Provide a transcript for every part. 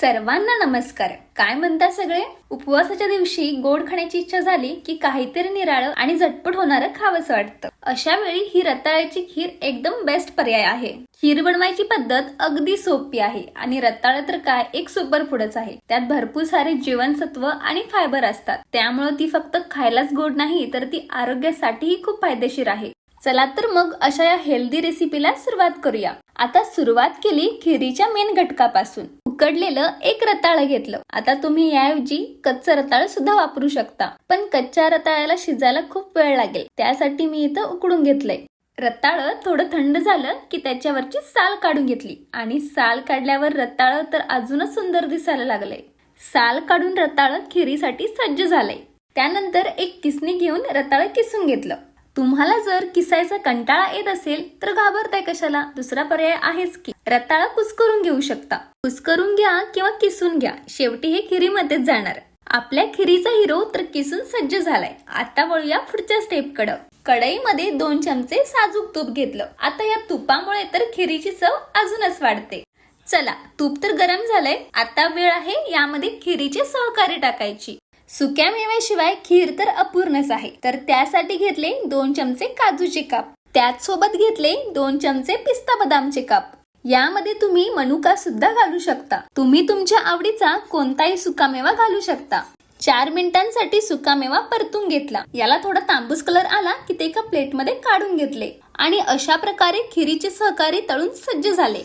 सर्वांना नमस्कार. काय म्हणता सगळे? उपवासाच्या दिवशी गोड खाण्याची इच्छा झाली की काहीतरी निराळं आणि झटपट होणारं खावंसं वाटतं. अशा वेळी ही रताळ्याची खीर एकदम बेस्ट पर्याय आहे. खीर बनवायची पद्धत अगदी सोपी आहे आणि रताळ तर काय एक सुपर फूडच आहे. त्यात भरपूर सारे जीवनसत्व आणि फायबर असतात. त्यामुळे ती फक्त खायलाच गोड नाही तर ती आरोग्यासाठीही खूप फायदेशीर आहे. चला तर मग अशा या हेल्दी रेसिपीला सुरुवात करूया. आता सुरुवात केली खिरीच्या मेन घटकापासून. उकडलेलं एक रताळ घेतलं. आता तुम्ही याऐवजी कच्चं रताळ सुद्धा वापरू शकता. पण कच्च्या रताळ्याला शिजायला खूप वेळ लागेल. त्यासाठी मी इथं उकडून घेतलंय. रताळ थोडं थंड झालं की त्याच्यावरची साल काढून घेतली. आणि साल काढल्यावर रताळ तर अजूनच सुंदर दिसायला लागलंय. साल काढून रताळ खिरीसाठी सज्ज झालंय. त्यानंतर एक किसणी घेऊन रताळ किसून घेतलं. तुम्हाला जर किसायचा कंटाळा येत असेल तर घाबरताय कशाला? दुसरा पर्याय आहेच की रताळा कुस्करून घेऊ शकता. कुस्करून घ्या किंवा किसून घ्या. शेवटी हे खिरीमध्येच जाणार. आपल्या खिरीचा हिरो तर किसून सज्ज झालाय. आता वळूया पुढच्या स्टेप कड. कढईमध्ये दोन चमचे साजूक तूप घेतलं. आता या तुपामुळे तर खिरीची चव अजूनच वाढते. चला तूप तर गरम झालंय. आता वेळ आहे यामध्ये खिरीचे सहकारी टाकायची. सुक्या मेव्याशिवाय खीर तर अपूर्णच आहे. तर त्यासाठी घेतले दोन चमचे काजूचे काप. त्याच सोबत घेतले दोन चमचे पिस्ता बदामचे काप. यामध्ये तुम्ही मनुका सुद्धा घालू शकता. तुम्ही तुमच्या आवडीचा कोणताही सुकामेवा घालू शकता. चार मिनिटांसाठी सुकामेवा परतून घेतला. याला थोडा तांबूस कलर आला की ते एका प्लेटमध्ये काढून घेतले आणि अशा प्रकारे खिरीचे सहकारी तळून सज्ज झाले.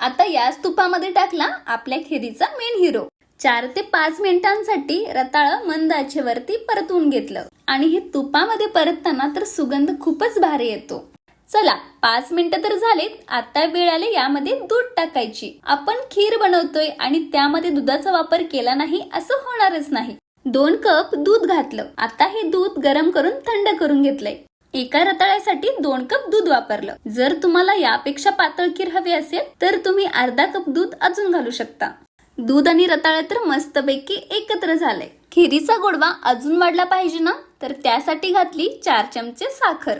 आता याच तुपामध्ये टाकला आपल्या खिरीचा मेन हिरो चार ते पाच मिनिटांसाठी रताळ मंद आचेवरती परतवून घेतलं. आणि हे तुपामध्ये परतताना तर सुगंध खूपच भारी येतो. चला पाच मिनिटं तर झालेत. आता वेळ आले यामध्ये दूध टाकायची. आपण खीर बनवतोय आणि त्यामध्ये दुधाचा वापर केला नाही असं होणारच नाही. दोन कप दूध घातलं. आता हे दूध गरम करून थंड करून घेतलंय. एका रताळ्यासाठी दोन कप दूध वापरलं. जर तुम्हाला यापेक्षा पातळ खीर हवी असेल तर तुम्ही अर्धा कप दूध अजून घालू शकता. दूध आणि रताळ्या तर मस्तपैकी एकत्र झालंय. खिरीचा गोडवा अजून वाढला पाहिजे ना? तर त्यासाठी घातली चार चमचे साखर.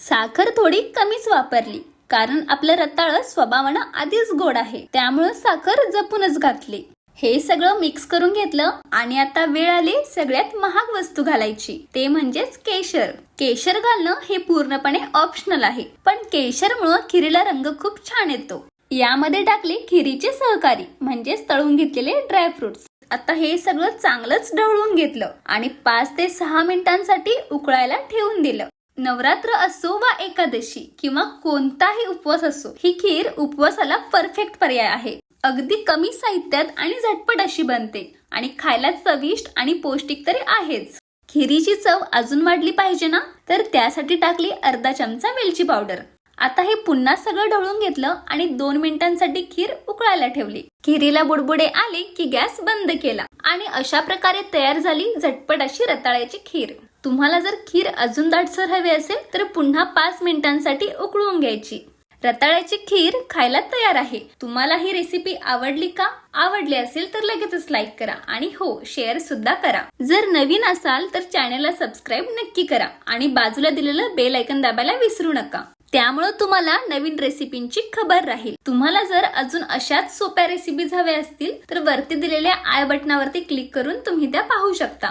साखर थोडी कमीच वापरली कारण आपलं रताळ स्वभावानं आधीच गोड आहे त्यामुळं साखर जपूनच घातली. हे सगळं मिक्स करून घेतलं आणि आता वेळ आली सगळ्यात महाग वस्तू घालायची ते म्हणजेच केशर. केशर घालणं हे पूर्णपणे ऑप्शनल आहे पण केशरमुळं खिरीला रंग खूप छान येतो. यामध्ये टाकले खिरीचे सहकारी म्हणजेच तळून घेतलेले ड्रायफ्रुट्स आता हे सगळं चांगलंच ढवळून घेतलं आणि पाच ते सहा मिनिटांसाठी उकळायला ठेवून दिलं. नवरात्र असो वा एकादशी किंवा कोणताही उपवास असो ही खीर उपवासाला परफेक्ट पर्याय आहे. अगदी कमी साहित्यात आणि झटपट अशी बनते आणि खायला चविष्ट आणि पौष्टिक तरी आहेच. खिरीची चव अजून वाढली पाहिजे ना? तर त्यासाठी टाकली अर्धा चमचा वेलची पावडर. आता हे पुन्हा सगळं ढवळून घेतलं आणि दोन मिनिटांसाठी खीर उकळायला ठेवली. खिरीला बुडबुडे आले की गॅस बंद केला आणि अशा प्रकारे तयार झाली झटपट अशी रताळ्याची खीर. तुम्हाला जर खीर अजून दाटसर हवी असेल तर पुन्हा पाच मिनिटांसाठी उकळून घ्यायची. रताळ्याची खीर खायला तयार आहे. तुम्हाला ही रेसिपी आवडली का? आवडली असेल तर लगेचच लाईक करा आणि हो शेअर सुद्धा करा. जर नवीन असाल तर चॅनलला सबस्क्राईब नक्की करा आणि बाजूला दिलेलं बेल ऐकन दाबायला विसरू नका. त्यामुळं तुम्हाला नवीन रेसिपींची खबर राहील. तुम्हाला जर अजून अशाच सोप्या रेसिपीज हव्या असतील तर वरती दिलेल्या आय बटनावरती क्लिक करून तुम्ही त्या पाहू शकता.